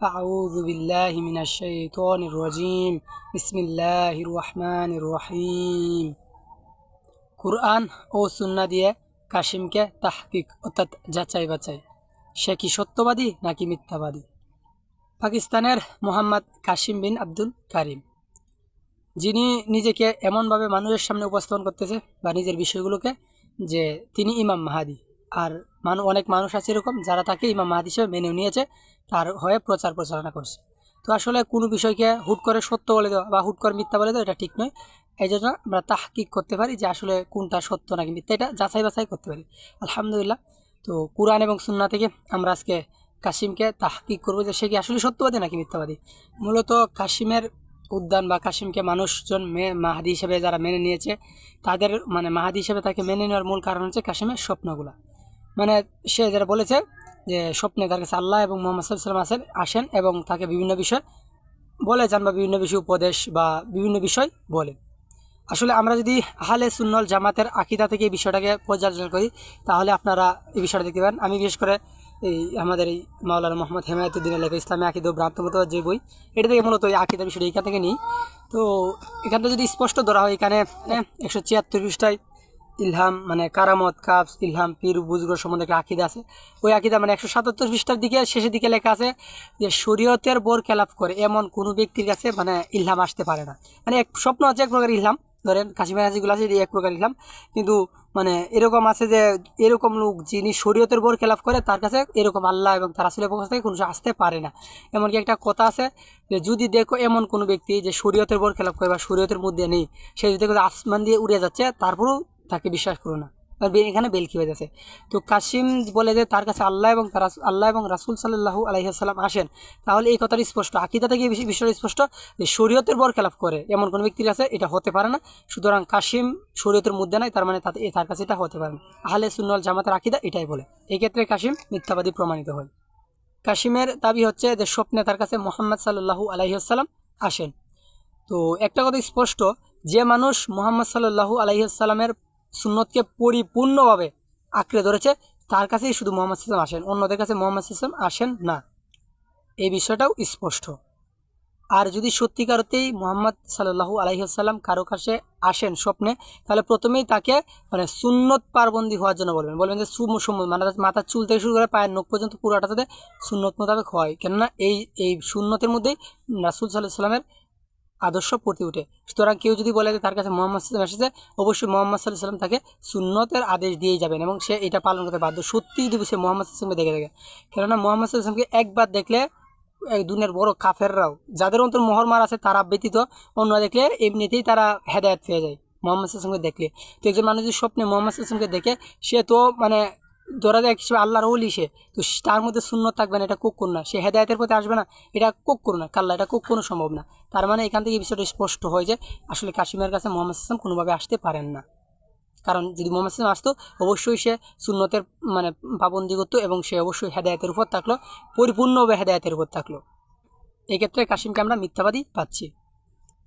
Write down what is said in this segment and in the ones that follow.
أعوذ بالله من الشيطان الرجيم بسم الله الرحمن الرحيم কুরআন ও সুন্না দিয়ে কাশিমকে তাহকিক অর্থাৎ যাচাই বাছাই সে কি সত্যবাদী নাকি মিথ্যাবাদী পাকিস্তানের মোহাম্মদ কাশিম বিন আব্দুল কারিম যিনি নিজেকে এমনভাবে মানুষের সামনে উপস্থাপন করতেছে বা নিজের বিষয়গুলোকে যে তিনি ইমাম মাহাদি আর মানু, অনেক মানুষ আছে এরকম যারা তাকে ইমাম মাহাদি হিসেবে মেনে নিয়েছে, তার হয়ে প্রচার প্রচারণা করছে। তো আসলে কোনো বিষয়কে হুট করে সত্য বলে দেওয়া বা হুট করে মিথ্যা বলে দেওয়া এটা ঠিক নয়। এই জন্য আমরা তাহকিক করতে পারি যে আসলে কোনটা সত্য নাকি মিথ্যা, এটা যাচাই বাছাই করতে পারি। আলহামদুলিল্লাহ। তো কোরআন এবং সুন্না থেকে আমরা আজকে কাশিমকে তাহকিক করব যে সে কি আসলে সত্যবাদী নাকি মিথ্যাবাদী? মূলত কাশিমের উদ্যান বা কাশিমকে মানুষজন মে, মাহাদি হিসেবে যারা মেনে নিয়েছে, তাদের মানে মাহাদি হিসেবে তাকে মেনে নেওয়ার মূল কারণ হচ্ছে কাশিমের স্বপ্নগুলা। মানে সে যারা বলেছে যে স্বপ্নে তার কাছে আল্লাহ এবং মোহাম্মদ সাল্লাম আসেন আসেন এবং তাকে বিভিন্ন বিষয় বলে যান বা বিভিন্ন বিষয় উপদেশ বা বিভিন্ন বিষয় বলে। আসলে আমরা যদি আহলে সুন্নল জামাতের আকিদা থেকে এই বিষয়টাকে পর্যালোচনা করি, তাহলে আপনারা এই বিষয়টা দেখতে পারেন। আমি বিশেষ করে এই আমাদের এই মাওলানা মোহাম্মদ হেমায়তুদ্দিনের লেখা ইসলামী আকিদ ভ্রান্তমত যে বই, এটা থেকে মূলত এই আকিদা বিষয়টা এখান থেকে নিই। তো এখানটা যদি স্পষ্ট ধরা হয়, এখানে একশো ছিয়াত্তর পৃষ্ঠায় ইলহাম মানে কারামত কাবস ইলহাম, পীর, বুজুর্গ সম্বন্ধে একটা আকিদা আছে। ওই আকিদা মানে একশো সাতাত্তর পৃষ্ঠার দিকে, শেষের দিকে লেখা আছে যে, শরীয়তের বোর খেলাপ করে এমন কোনো ব্যক্তির কাছে মানে ইলহাম আসতে পারে না। মানে এক স্বপ্ন আছে এক প্রকার ইলহাম। ধরেন কাশিমের হাজিগুলো আছে এক প্রকার ইলহাম। কিন্তু মানে এরকম আছে যে, এরকম লোক যিনি শরীয়তের বোর খেলাপ করে, তার কাছে এরকম আল্লাহ এবং তার আসলে পক্ষ থেকে কোনো আসতে পারে না। এমনকি একটা কথা আছে যে, যদি দেখো এমন কোনো ব্যক্তি যে, শরীয়তের বোর খেলাপ করে বা শরীয়তের মধ্যে নেই, সে যদি আসমান দিয়ে উড়ে যাচ্ছে, তারপরেও তাকে বিশ্বাস করো না। এখানে বেলকি যাচ্ছে তো কাসিম বলে যে, তার কাছে আল্লাহ এবং আল্লাহ এবং রাসুল সাল্লাহু আলাইসাল্লাম আসেন, তাহলে এই কথাটা স্পষ্ট। আকিদা থেকে বিষয়টা স্পষ্ট যে, শরীয়তের বর খেলাফ করে। এমন কোনো ব্যক্তির কাছে এটা হতে পারে না। সুতরাং কাসিম শরীয়তের মধ্যে নাই, তার মানে তাতে তার কাছে এটা হতে পারে না। আহলে সুন্নল জামাতের আকিদা এটাই বলে। এই ক্ষেত্রে কাসিম মিথ্যাবাদী প্রমাণিত হয়। কাসিমের দাবি হচ্ছে যে, স্বপ্নে তার কাছে মোহাম্মদ সাল্লাহু আলাইসাল্লাম আসেন। তো একটা কথা স্পষ্ট, যে মানুষ মোহাম্মদ সাল্লাহু আলাইসাল্লামের সুন্নতকে পরিপূর্ণভাবে আঁকড়ে ধরেছে, তার কাছেই শুধু মোহাম্মদ সাল্লাম আসেন। অন্যদের কাছে মোহাম্মদ সাল্লাম আসেন না। এই বিষয়টাও স্পষ্ট। আর যদি সত্যিকারতেই মোহাম্মদ সাল্লাহু আলাইসাল্লাম কারও কাছে আসেন স্বপ্নে, তাহলে প্রথমেই তাকে মানে সুন্নত পারবন্দি হওয়ার জন্য বলবেন। বলবেন যে সুম মানে মাথার চুল থেকে শুরু করে পায়ের নখ পর্যন্ত পুরোটা যাতে সুন্নত মোতাবেক হয়। কেননা এই এই সুন্নতের মধ্যেই রাসুল সাল্লাহ সাল্লামের আদর্শ প্রতি উঠে। সুতরাং কেউ যদি বলে যে তার কাছে মোহাম্মদ সাল্লাম এসেছে অবশ্যই মোহাম্মদ সাল্লাহ সাল্লাম তাকে সুন্নতের আদেশ দিয়েই যাবেন এবং সে এটা পালন করতে বাধ্য। সত্যিই যদি সে মোহাম্মদ সাল্লামকে দেখে দেখে। কেননা মোহাম্মদ সাল্লামকে একবার দেখলে দুনিয়ার বড় কাফেররাও, যাদের অন্তর মোহরমার আছে তারা ব্যতীত অন্য দেখলে এমনিতেই তারা হেদায়ত পেয়ে যায় মোহাম্মদ সাল্লামকে দেখলে। তো একজন মানুষ যদি স্বপ্নে মোহাম্মদ সাল্লামকে দেখে, সে তো মানে ধরা যায় হিসেবে আল্লাহর ওলি সে। তো তার মধ্যে শূন্য থাকবে না, এটা কোক না। সে হেদায়তের প্রতি আসবে না, এটা কোক করো না। কাল্লা, এটা কোক কোনো সম্ভব না। তার মানে এখান থেকে বিষয়টা স্পষ্ট হয় যে, আসলে কাশিমের কাছে মোহাম্মদ ইসলাম কোনোভাবে আসতে পারেন না। কারণ যদি মোহাম্মদ ইসলাম আসতো, অবশ্যই সে সুন্নতের মানে পাবন্দি করতো এবং সে অবশ্যই হেদায়তের উপর থাকল, পরিপূর্ণভাবে হেদায়তের উপর থাকল। এক্ষেত্রে কাশিমকে আমরা মিথ্যাবাদী পাচ্ছি।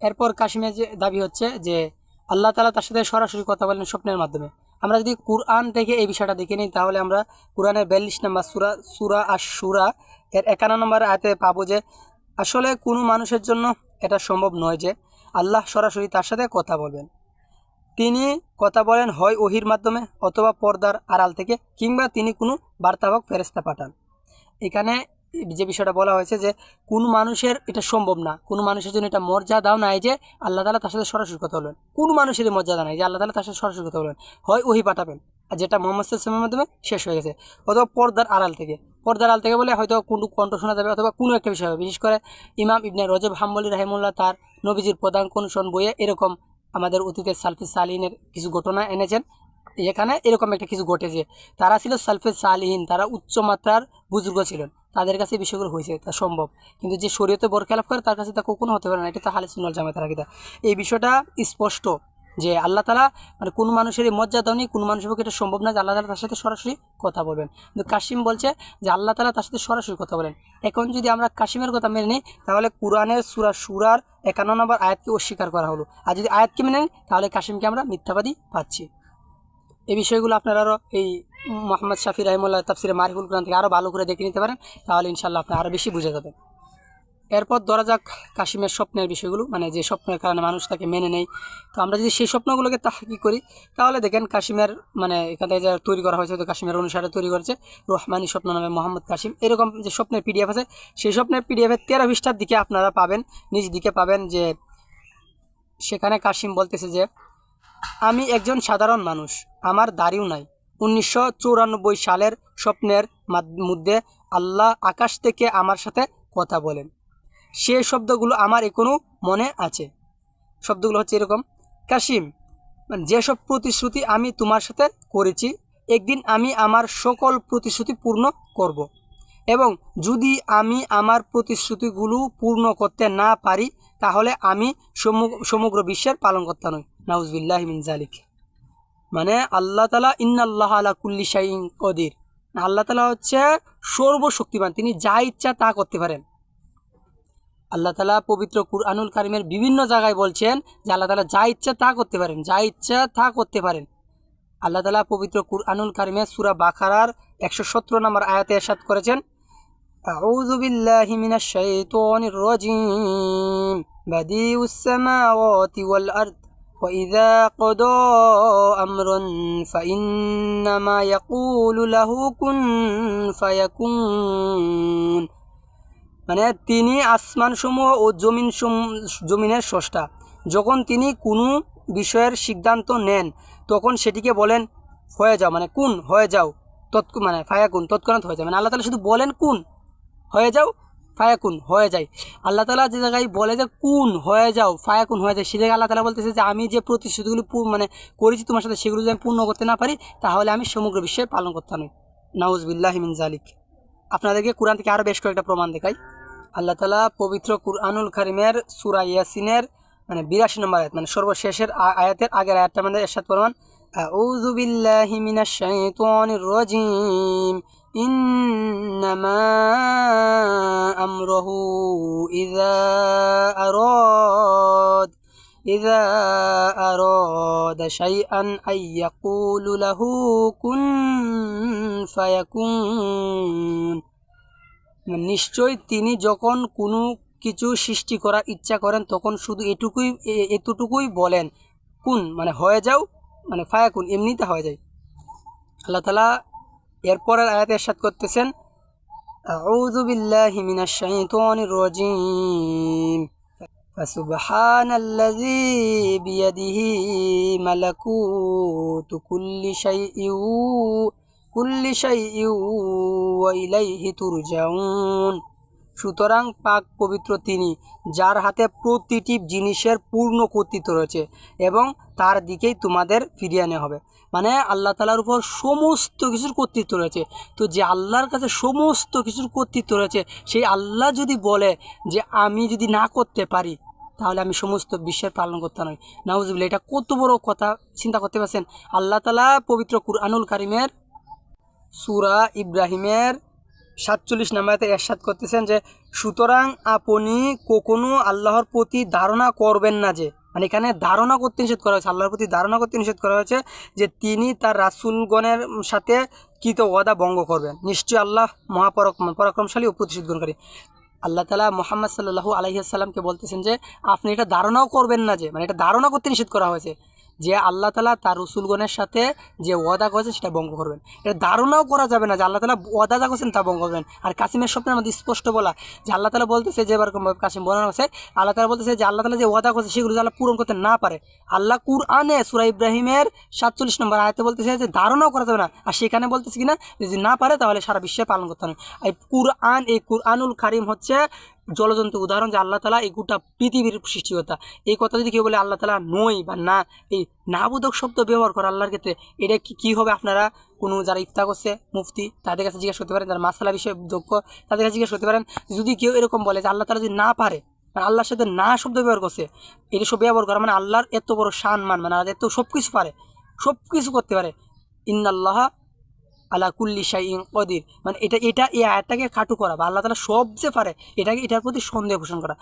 এরপর কাশিমের যে দাবি হচ্ছে যে, আল্লাহ তালা তার সাথে সরাসরি কথা বলেন স্বপ্নের মাধ্যমে। আমরা যদি কুরআন থেকে এই বিষয়টা দেখে নিই, তাহলে আমরা কোরআনের বিয়াল্লিশ নম্বর সুরা সুরা আর সুরা এর একান্ন নম্বর আয়তে পাবো যে, আসলে কোনো মানুষের জন্য এটা সম্ভব নয় যে, আল্লাহ সরাসরি তার সাথে কথা বলবেন। তিনি কথা বলেন হয় ওহির মাধ্যমে অথবা পর্দার আড়াল থেকে, কিংবা তিনি কোনো বার্তাবাহক ফেরেস্তা পাঠান। এখানে যে বিষয়টা বলা হয়েছে যে কোন মানুষের এটা সম্ভব না, কোনো মানুষের জন্য এটা মর্যাদাও নাই যে আল্লাহ তালা তার সাথে সরাসরি কথা বলবেন। কোন মানুষের মর্যাদা নাই যে আল্লাহ তালা তার সাথে সরাসরি কথা বলবেন। হয় ওহি পাঠাবেন, আর যেটা মোহাম্মদ সাল্লামের মাধ্যমে শেষ হয়ে গেছে। অথবা পর্দার আড়াল থেকে, পর্দার আড়াল থেকে বলে হয়তো কোনো কণ্ঠ শোনা যাবে অথবা কোনো একটা বিষয় হবে। বিশেষ করে ইমাম ইবনে রজব হাম্বলি রাহিমুল্লাহ তার নবীজির প্রধান শোন বইয়ে এরকম আমাদের অতীতের সালফি সালিনের কিছু ঘটনা এনেছেন। এখানে এরকম একটা কিছু ঘটেছে। তারা ছিল সালফে সালিহীন, তারা উচ্চ মাত্রার বুজুর্গ ছিলেন। তাদের কাছে বিষয়গুলো হয়েছে, তা সম্ভব। কিন্তু যে শরীয়তে বরখেলাপ করে, তার কাছে তা কখনো হতে পারে না। এটা তো হালে সুন্নাল জামাতের আকিদা। এই বিষয়টা স্পষ্ট যে আল্লাহ তালা মানে কোন মানুষের এই মর্যাদাও নেই, কোন মানুষের পক্ষে এটা সম্ভব না যে আল্লাহ তালা তার সাথে সরাসরি কথা বলবেন। কিন্তু কাশিম বলছে যে আল্লাহ তালা তার সাথে সরাসরি কথা বলেন। এখন যদি আমরা কাশিমের কথা মেনে নিই, তাহলে কোরআনের সুরা সুরার একান্ন নম্বর আয়াতকে অস্বীকার করা হলো। আর যদি আয়াতকে মেনে নিই, তাহলে কাশিমকে আমরা মিথ্যাবাদী পাচ্ছি। এই বিষয়গুলো আপনারা আরও এই মোহাম্মদ শাফি রহিমুল্লাহ তাফসিরে মারিফুল কোরআন থেকে আরও ভালো করে দেখে নিতে পারেন, তাহলে ইনশাল্লাহ আপনি আরও বেশি বুঝে যাবেন। এরপর ধরা যাক কাশিমের স্বপ্নের বিষয়গুলো মানে যে স্বপ্নের কারণে মানুষ তাকে মেনে নেয়। তো আমরা যদি সেই স্বপ্নগুলোকে তাহাকি করি, তাহলে দেখেন কাশিমের মানে এখান থেকে যা তৈরি করা হয়েছে, তো কাশিমের অনুসারে তৈরি করেছে রহমানি স্বপ্ন নামে মোহাম্মদ কাশিম। এরকম যে স্বপ্নের পিডিএফ আছে, সেই স্বপ্নের পিডিএফের তেরো পৃষ্ঠার দিকে আপনারা পাবেন, নিজ দিকে পাবেন যে, সেখানে কাশিম বলতেছে যে আমি একজন সাধারণ মানুষ। আমার দাড়িও নাই। উনিশশো সালের স্বপ্নের মধ্যে আল্লাহ আকাশ থেকে আমার সাথে কথা বলেন। সে শব্দগুলো আমার এখনও মনে আছে। শব্দগুলো হচ্ছে এরকম, কাশিম, যেসব প্রতিশ্রুতি আমি তোমার সাথে করেছি, একদিন আমি আমার সকল প্রতিশ্রুতি পূর্ণ করব। এবং যদি আমি আমার প্রতিশ্রুতিগুলো পূর্ণ করতে না পারি, তাহলে আমি সমু- সমগ্র বিশ্বের পালনকর্তা নই। নাউজবিল্লাহ মিন জালিক মানে আল্লাহ তালা ইন্নাল্লাহ আলা কুল্লি শাইন কদির আল্লাহ তালা হচ্ছে সর্বশক্তিমান তিনি যা ইচ্ছা তা করতে পারেন আল্লাহ তালা পবিত্র কুরআনুল কারিমের বিভিন্ন জায়গায় বলছেন যে আল্লাহ তালা যা ইচ্ছা তা করতে পারেন যা ইচ্ছা তা করতে পারেন আল্লাহ তালা পবিত্র কুরআনুল কারিমের সুরা বাখারার একশো সতেরো নম্বর আয়াতে এরশাদ করেছেন أعوذ بالله من الشيطان الرجيم بديع السماوات والأرض وإذا قضى أمرا فإنما يقول له كن فيكون মানে তিনি আসমানসমূহ ও জমিন সম- জমিনের স্রষ্টা যখন তিনি কোনো বিষয়ের সিদ্ধান্ত নেন তখন সেটিকে বলেন হয়ে যাও মানে কোন হয়ে যাও তৎ মানে ফায়াকুন তৎক্ষণাৎ হয়ে যায় মানে আল্লাহ তালা শুধু বলেন কোন হয়ে যাও ফায়াকুন, হয়ে যায়। আল্লাহ তালা যে জায়গায় বলে যে কুন, হয়ে যাও, ফায়াকুন, হয়ে যায় সে জায়গায় আল্লাহ তালা বলতেছে যে আমি যে প্রতিশ্রুতিগুলি মানে করেছি তোমার সাথে, সেগুলো যদি আমি পূর্ণ করতে না পারি, তাহলে আমি সমগ্র বিশ্বে পালন করতাম নাউজবিল্লাহ হিমিন জালিক আপনাদেরকে কোরআন থেকে আরও বেশ কয়েকটা প্রমাণ দেখাই। আল্লাহ তালা পবিত্র কুরআনুল খারিমের সুরা ইয়াসিনের মানে বিরাশি নম্বর আয়াত মানে সর্বশেষের আয়াতের আগের আয়াতটা আমাদের এরশাদ প্রমাণ আউজুবিল্লাহ হিমিনা শাহিত রজিম। إنما أمره إذا أراد إذا أراد شيئا أن يقول له كن فيكون নিশ্চয় তিনি যখন কোনো কিছু সৃষ্টি করার ইচ্ছা করেন তখন শুধু এটুকুই এ- এতটুকুই বলেন কুন মানে হয়ে যাও মানে ফায়াকুন এমনিতে হয়ে যায় আল্লাহ তালা এরপরের আয়াতে এরশাদ করতেছেন أعوذ بالله من الشيطان الرجيم فسبحان الذي بيده ملكوت كل شيء كل شيء وإليه ترجعون সুতরাং পাক পবিত্র তিনি যার হাতে প্রতিটি জিনিসের পূর্ণ কর্তৃত্ব রয়েছে এবং তার দিকেই তোমাদের ফিরিয়ে আনা হবে মানে আল্লাহ তালার উপর সমস্ত কিছুর কর্তৃত্ব রয়েছে। তো যে আল্লাহর কাছে সমস্ত কিছুর কর্তৃত্ব রয়েছে, সেই আল্লাহ যদি বলে যে আমি যদি না করতে পারি, তাহলে আমি সমস্ত বিশ্বের পালন করতে নয়। নাউজুবিল্লা এটা কত বড় কথা চিন্তা করতে পারছেন? আল্লাহ তালা পবিত্র কুরআনুল কারিমের সুরা ইব্রাহিমের সাতচল্লিশ নাম্বারতে এরশাদ করতেছেন যে, সুতরাং আপনি কখনো আল্লাহর প্রতি ধারণা করবেন না যে মানে এখানে ধারণা করতে নিষেধ করা হয়েছে, আল্লাহর প্রতি ধারণা করতে নিষেধ করা হয়েছে যে তিনি তার রাসুলগণের সাথে কৃত ওয়াদা বঙ্গ করবেন। নিশ্চয়ই আল্লাহ মহাপরক, পরাক্রমশালী ও প্রতিশোধগ্রহণকারী। আল্লাহ তালা মোহাম্মদ সাল্লাহু আলহিহাসাল্লামকে বলতেছেন যে, আপনি এটা ধারণাও করবেন না যে মানে এটা ধারণা করতে নিষেধ করা হয়েছে। যে আল্লাহ তালা তার রসুলগণের সাথে যে ওয়াদা করেছেন সেটা ভঙ্গ করবেন। এটা ধারণাও করা যাবে না যে আল্লাহ তালা ওয়াদা যা করছেন তা ভঙ্গ করবেন। আর কাসিমের স্বপ্নের মধ্যে স্পষ্ট বলা, যে আল্লাহ তালা বলতেছে যে এরকম কাসিম বলানো হয়েছে আল্লাহ তালা বলতেছে যে আল্লাহ তালা যে ওয়াদা করছে সেগুলো যে আল্লাহ পূরণ করতে না পারে। আল্লাহ কুরআনে সুরা ইব্রাহিমের সাতচল্লিশ নম্বর আয়তে বলতেছে যে ধারণাও করা যাবে না। আর সেখানে বলতেছে কিনা যদি না পারে তাহলে সারা বিশ্বে পালন করতে হবে। এই কুরআন, এই কুরআনুল কারিম হচ্ছে জলজন্ত। উদাহরণ যে আল্লাহ তালা এই গোটা পৃথিবীর সৃষ্টিকতা এই কথা যদি কেউ বলে আল্লাহ তালা নই বা না, এই নাবোধক শব্দ ব্যবহার করে আল্লাহর ক্ষেত্রে, এটা কি, কী হবে আপনারা? কোনো যারা ইফতা করছে, মুফতি, তাদের কাছে জিজ্ঞাসা করতে পারেন, যারা মাসালা বিষয়ে দক্ষ তাদের কাছে জিজ্ঞেস করতে পারেন। যদি কেউ এরকম বলে যে আল্লাহ তালা যদি না পারে মানে আল্লাহর সাথে না শব্দ ব্যবহার করছে, এটা সব ব্যবহার করা মানে আল্লাহর এত বড় শান মান মানে এত সব কিছু পারে সব কিছু করতে পারে। ইন্নাল্লাহ আলা কুল্লি শাহিং কদির। মানে এটা এটা এই আয়াতটাকে খাটু করা বা আল্লাহ তালা সবচেয়ে পারে, এটাকে, এটার প্রতি সন্দেহ পোষণ করা।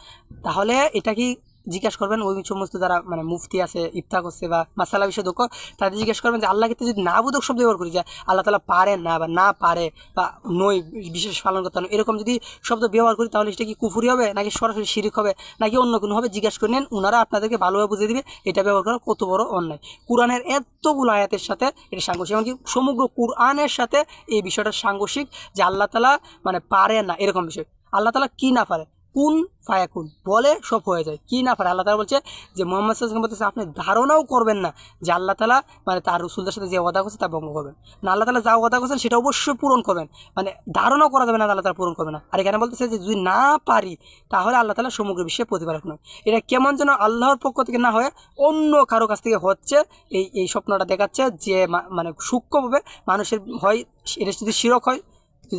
তাহলে এটা কি জিজ্ঞাসা করবেন, ওই সমস্ত যারা মানে মুফতি আছে ইফতা করছে বা মাসালা বিষয় দক্ষ তাদের জিজ্ঞেস করবেন যে আল্লাহ ক্ষেত্রে যদি না বোধক শব্দ ব্যবহার করি যে, আল্লাহ তালা পারে না বা না পারে বা নই বিশেষ পালন করতে হবে এরকম যদি শব্দ ব্যবহার করি, তাহলে সেটা কি কুফুরি হবে, নাকি সরাসরি শিরিক হবে, নাকি অন্য কোনো হবে? জিজ্ঞাসা করে নেন ওনারা আপনাদেরকে ভালোভাবে বুঝিয়ে দিবে, এটা ব্যবহার করা কত বড় অন্যায়। কোরআনের এতগুলো আয়াতের সাথে এটা সাংঘর্ষিক, এমনকি সমগ্র কোরআনের সাথে এই বিষয়টা সাংঘর্ষিক যে, আল্লাহ তালা মানে পারে না, এরকম বিষয়। আল্লাহ তালা কি না পারে? কুন ফায়াকুন বলে সব হয়ে যায়। কি না পারে আল্লাহ তালা বলছে যে মোহাম্মদ সাল্লাম বলতেছে, আপনি ধারণাও করবেন না যে আল্লাহ তালা মানে তার রসুলদের সাথে যে ওয়াদা করছে তা ভঙ্গ করবেন। না, আল্লাহ তালা যা ওয়াদা করছেন সেটা অবশ্যই পূরণ করবেন। মানে ধারণাও করা যাবে না আল্লাহ তালা পূরণ করবে না। আর এখানে বলতেছে যে, যদি না পারি, তাহলে আল্লাহ তালা সমগ্র বিশ্বে প্রতিপালক নয়। এটা কেমন যেন আল্লাহর পক্ষ থেকে না হয়ে অন্য কারও কাছ থেকে হচ্ছে এই এই স্বপ্নটা দেখাচ্ছে যে মানে সূক্ষ্মভাবে মানুষের হয় এটা যদি শিরক হয়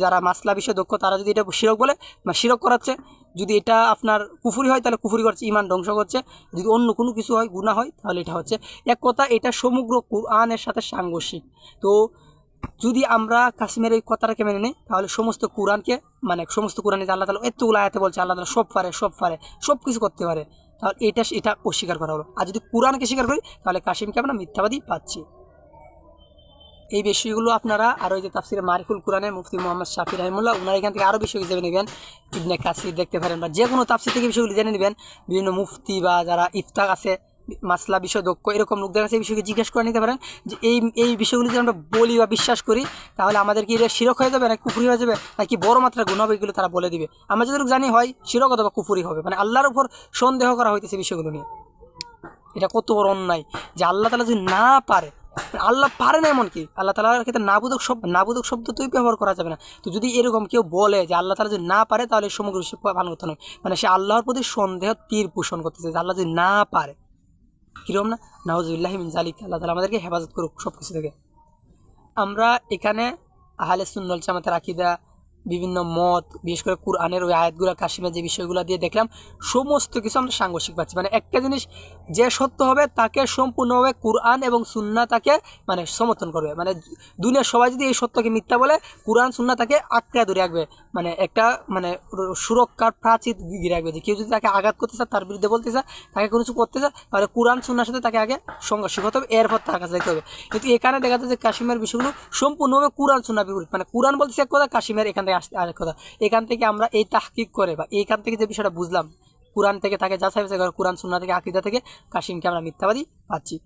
যারা মাসলা বিষয়ে দক্ষ, তারা যদি এটা শিরক বলে, বা শিরক করাচ্ছে যদি এটা আপনার কুফুরি হয়, তাহলে কুফুরি করছে ইমান ধ্বংস করছে। যদি অন্য কোনো কিছু হয় গুণা হয়, তাহলে এটা হচ্ছে এক কথা, এটা সমগ্র কোরআনের সাথে সাংঘর্ষিক। তো যদি আমরা কাশ্মীরের এই কথাটাকে মেনে নিই, তাহলে সমস্ত কোরআনকে মানে সমস্ত কোরআনে আল্লাহ তালা এতগুলো আয়াতে বলছে, আল্লাহ তালা সব পারে সব পারে সব কিছু করতে পারে, তাহলে এটা এটা অস্বীকার করা হলো। আর যদি কোরআনকে স্বীকার করি, তাহলে কাশিমকে আমরা মিথ্যাবাদী পাচ্ছি। এই বিষয়গুলো আপনারা আরও যে তাফসিরে মারিফুল কোরআনে মুফতি মোহাম্মদ শাফি রহমুল্লাহ ওনারা এখান থেকে আরও বিষয় জেনে নেবেন। ইবনে কাসির দেখতে পারেন বা যে কোনো তাফসির থেকে বিষয়গুলি জেনে নেবেন। বিভিন্ন মুফতি বা যারা ইফতাক আছে, মাসলা বিষয় দক্ষ এরকম লোকদের কাছে এই বিষয়কে জিজ্ঞেস করে নিতে পারেন যে এই এই বিষয়গুলি যদি আমরা বলি বা বিশ্বাস করি, তাহলে আমাদের কি এটা শিরক হয়ে যাবে না কুফুরি হয়ে যাবে? নাকি বড় মাত্রার গুণ হবে এগুলো তারা বলে দিবে? আমরা যতটুকু জানি হয় শিরক অথবা কুফুরি হবে। মানে আল্লাহর উপর সন্দেহ করা হইতেছে বিষয়গুলো নিয়ে। এটা কত বড় অন্যায় যে আল্লাহ তালা যদি না পারে আল্লাহ পারে না এমন কি আল্লাহ তালার ক্ষেত্রে নাবুদক শব্দ নাবুদক শব্দ তুই ব্যবহার করা যাবে না। তো যদি এরকম কেউ বলে যে আল্লাহ তালা যদি না পারে, তাহলে সমগ্র বিশ্ব পালন করতে নয় মানে সে আল্লাহর প্রতি সন্দেহ তীর পোষণ করতেছে যে আল্লাহ যদি না পারে। কিরম না? নাহজুল্লাহ মিন জালিক আল্লাহ তালা আমাদেরকে হেফাজত করুক সব কিছু থেকে। আমরা এখানে আহলে সুন্দর জামাতের আকিদা বিভিন্ন মত, বিশেষ করে কোরআনের ওই আয়াতগুলো, কাশিমের যে বিষয়গুলো দিয়ে দেখলাম, সমস্ত কিছু আমরা সাংঘর্ষিক পাচ্ছি। মানে একটা জিনিস যে সত্য হবে, তাকে সম্পূর্ণভাবে কোরআন এবং সুন্না তাকে মানে সমর্থন করবে। মানে দুনিয়ার সবাই যদি এই সত্যকে মিথ্যা বলে, কোরআন, সুন্না তাকে আটকে ধরে রাখবে। মানে একটা মানে সুরক্ষার প্রাচীর গিরে রাখবে যে কেউ যদি তাকে আঘাত করতে চায়, তার বিরুদ্ধে বলতে চায়, তাকে কোনো কিছু করতে চায়, তাহলে কোরআন, সুন্নার সাথে তাকে আগে সংঘর্ষ হতে হবে, এরপর তার কাছে যেতে হবে। কিন্তু এখানে দেখা যাচ্ছে যে কাশ্মীরের বিষয়গুলো সম্পূর্ণভাবে কোরআন সুন্না বিপরীত। মানে কোরআন বলছে এক কথা, কাশ্মীর এখান থেকে আসতে আরেক কথা। এখান থেকে আমরা এই তাহকিক করে বা এইখান থেকে যে বিষয়টা বুঝলাম, কোরআন থেকে তাকে যাচাই বাছাই করে, কোরআন সুন্না থেকে, আকিদা থেকে, কাশিমকে আমরা মিথ্যাবাদী পাচ্ছি।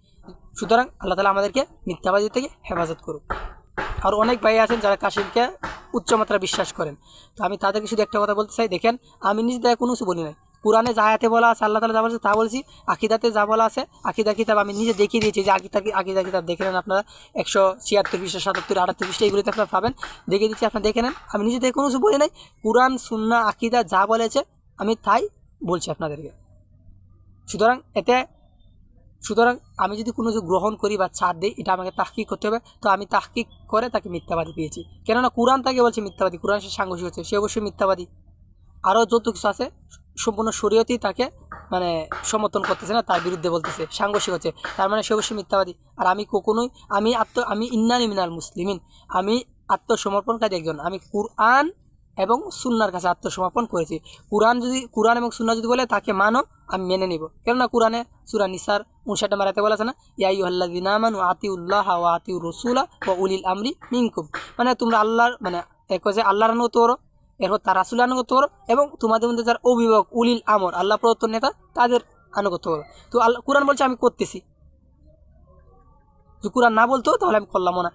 সুতরাং আল্লাহ তালা আমাদেরকে মিথ্যাবাদী থেকে হেফাজত করুক। আর অনেক ভাই আছেন যারা কাশিমকে উচ্চমাত্রা বিশ্বাস করেন। তো আমি তাদেরকে শুধু একটা কথা বলতে চাই, দেখেন, আমি নিজ দায় কোনো কিছু বলি নাই। কোরআনে যা আয়াতে বলা আছে, আল্লাহ তালা যা বলছে তা বলছি, আকিদাতে যা বলা আছে, আকিদা কিতাব আমি নিজে দেখিয়ে দিয়েছি, যে আকিদা আকিদা কিতাব দেখে নেন আপনারা, একশো ছিয়াত্তর পৃষ্ঠা, সাতাত্তর, আটাত্তর পৃষ্ঠা, এগুলোতে আপনারা পাবেন, দেখিয়ে দিচ্ছি, আপনারা দেখে নেন। আমি নিজে থেকে কোনো কিছু বলি নাই, কোরআন সুন্না আকিদা যা বলেছে, আমি তাই বলছি আপনাদেরকে। সুতরাং এতে, সুতরাং আমি যদি কোনো কিছু গ্রহণ করি বা ছাড় দিই, এটা আমাকে তাহকিক করতে হবে, তো আমি তাহকিক করে তাকে মিথ্যাবাদী পেয়েছি। কেননা কোরআন তাকে বলছে মিথ্যাবাদী, কোরআন সে সাংঘর্ষিক হচ্ছে, সে অবশ্যই মিথ্যাবাদী। আরও যত কিছু আছে সম্পূর্ণ শরীয়তেই তাকে মানে সমর্থন করতেছে না, তার বিরুদ্ধে বলতেছে, সাংঘর্ষিক হচ্ছে। তার মানে সে অবশ্যই মিথ্যাবাদী। আর আমি কখনোই, আমি আত্ম, আমি ইন্নানি মিনাল মুসলিমিন। আমি আত্মসমর্পণকারী একজন। আমি কোরআন এবং সুন্নার কাছে আত্মসমর্পণ করেছি। কোরআন যদি, কোরআন এবং সুন্না যদি বলে, তাকে মানো, আমি মেনে নিব। কেননা কোরআনে সুরা নিসার উনষাটটা মারাতে বলেছে না ইয়াই আল্লাদিনামান ও আতি উল্লাহ ও আতি রসুলা ও উলিল আমরি মিনকুম। মানে তোমরা আল্লাহর মানে এক যে আল্লাহর আনুগত করো এরপর তার রাসুল আনুগত করো এবং তোমাদের মধ্যে যার অভিভাবক, উলিল আমর, আল্লাহ প্রদত্ত নেতা, তাদের আনুগত করো তো আল্লাহ, কোরআন বলছে, আমি করতেছি। যদি কোরআন না বলতো, তাহলে আমি করলাম না।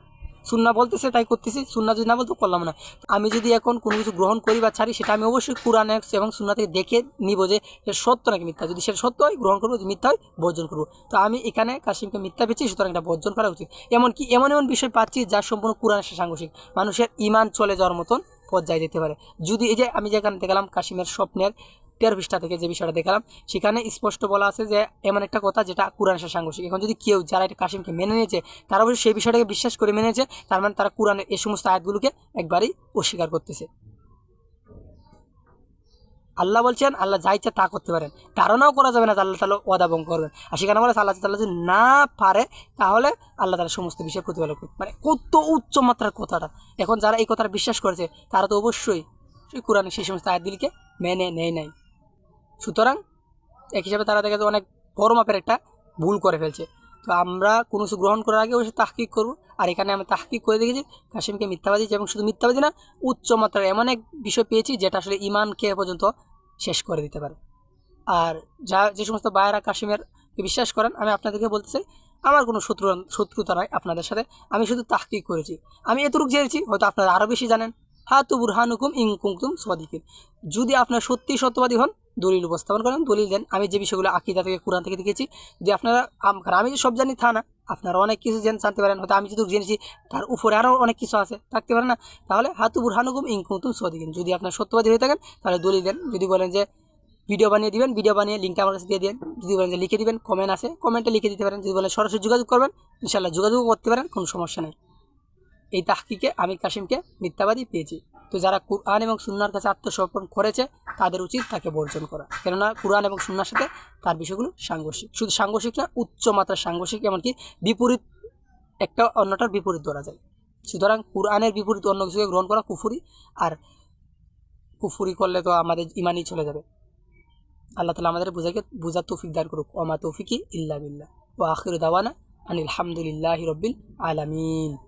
সুন্না বলতেছে, তাই করতেছি। সুন্না যদি না বলতো করলাম না। আমি যদি এখন কোনো কিছু গ্রহণ করি বা ছাড়ি, সেটা আমি অবশ্যই কোরআন এবং সুন্না থেকে দেখে নিব যে সেটা সত্য নাকি মিথ্যা। যদি সেটা সত্য হয়, গ্রহণ করব, যদি মিথ্যা হয়, বর্জন করব। তো আমি এখানে কাশিমকে মিথ্যা পেয়েছি, সুতরাং এটা বর্জন করা উচিত। এমনকি এমন এমন বিষয় পাচ্ছি যা সম্পূর্ণ কোরআনের সাথে সাংঘর্ষিক। মানুষের ইমান চলে যাওয়ার মতন পর্যায়ে যেতে পারে। যদি এই যে আমি যেখানে দেখালাম কাশিমের স্বপ্নের তেরো পৃষ্ঠা থেকে যে বিষয়টা দেখালাম, সেখানে স্পষ্ট বলা আছে যে এমন একটা কথা যেটা কোরআনের সাথে সাংঘর্ষিক। এখন যদি কেউ যারা এটা কাশিমকে মেনে নিয়েছে, তারা অবশ্যই সেই বিষয়টাকে বিশ্বাস করে মেনেছে, তার মানে তারা কোরআনের এই সমস্ত আয়াতগুলোকে একবারেই অস্বীকার করতেছে। আল্লাহ বলছেন, আল্লাহ যা ইচ্ছা তা করতে পারেন। ধারণাও করা যাবে না আল্লাহ তালা ওয়াদা ভঙ্গ করবেন। আর সেখানে বলে আল্লাহ তালা যদি না পারে, তাহলে আল্লাহ তালা সমস্ত বিষয় প্রতিপালক। মানে কত উচ্চ মাত্রার কথাটা। এখন যারা এই কথাটা বিশ্বাস করেছে, তারা তো অবশ্যই সেই কোরআনে সেই সমস্ত আয়াতগুলিকে মেনে নেয় নাই। সুতরাং, এক হিসাবে তারা দেখে অনেক বড় মাপের একটা ভুল করে ফেলছে। তো আমরা কোনো কিছু গ্রহণ করার আগে অবশ্যই তাহকিক করব। আর এখানে আমি তাহকিক করে দেখেছি, কাশিমকে মিথ্যাবাদী এবং শুধু মিথ্যাবাদী না, উচ্চ মাত্রার এমন এক বিষয় পেয়েছি যেটা আসলে ইমানকে পর্যন্ত শেষ করে দিতে পারে। আর যা, যে সমস্ত বায়েরা কাশিমের বিশ্বাস করেন, আমি আপনাদেরকে বলতে চাই, আমার কোনো শত্রু, শত্রুতা নয় আপনাদের সাথে, আমি শুধু তাহকিক করেছি। আমি এতটুকু জেনেছি, হয়তো আপনারা আরও বেশি জানেন। হা তু ইং কুমতুম সদিকিন যদি আপনার সত্যি সত্যবাদী হন দলিল উপস্থাপন করেন দলিল দেন, আমি যে বিষয়গুলো আকিদা থেকে, কোরআন থেকে দেখেছি, যে আপনারা আম- যে সব জানি তা না আপনারা অনেক কিছু জেন জানতে পারেন, হয়তো আমি যেটুকু জেনেছি, তার উপরে আরও অনেক কিছু আছে, থাকতে পারে না। তাহলে হাতু বুরহানুকুম ইং কুমতুম সদিকিন, যদি আপনার সত্যবাদী হয়ে থাকেন, তাহলে দলিল দেন। যদি বলেন যে ভিডিও বানিয়ে দিবেন, ভিডিও বানিয়ে লিঙ্কটা আমার কাছে দিয়ে দিন যদি বলেন যে লিখে দিবেন কমেন্ট আছে কমেন্টে লিখে দিতে পারেন। যদি বলেন সরাসরি যোগাযোগ করবেন ইনশাল্লাহ যোগাযোগ করতে পারেন, কোনো সমস্যা নেই। এই তাহকিকে আমি কাশিমকে মিথ্যাবাদী পেয়েছি। তো যারা কুরআন এবং সুন্নার কাছে আত্মসমর্পণ করেছে, তাদের উচিত তাকে বর্জন করা। কেননা কুরআন এবং সুন্নার সাথে তার বিষয়গুলো সাংঘর্ষিক। শুধু সাংঘর্ষিক না, উচ্চ মাত্রার সাংঘর্ষিক, এমনকি বিপরীত, একটা অন্যটার বিপরীত ধরা যায়। সুতরাং কুরআনের বিপরীত অন্য কিছুকে গ্রহণ করা কুফুরি, আর কুফুরি করলে তো আমাদের ইমানই চলে যাবে। আল্লাহ তালা আমাদের বুঝাকে বুঝার তৌফিক দান করুক। ওমা তৌফিকি ইল্লা ও আখির দাওয়ানা আনিল হামদুলিল্লাহ রব্বিল আলামিন।